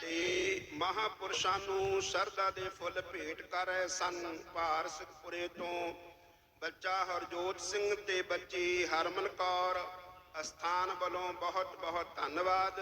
ਤੇ ਮਹਾਪੁਰਸ਼ਾਂ ਨੂੰ ਸਰਦਾ ਦੇ ਫੁੱਲ ਭੇਟ ਕਰ ਰਹੇ ਸਨ। ਭਾਰਸਕਪੁਰੇ ਤੋਂ ਬੱਚਾ ਹਰਜੋਤ ਸਿੰਘ ਤੇ ਬੱਚੀ ਹਰਮਨ ਕੌਰ ਅਸਥਾਨ ਵੱਲੋਂ ਬਹੁਤ ਬਹੁਤ ਧੰਨਵਾਦ।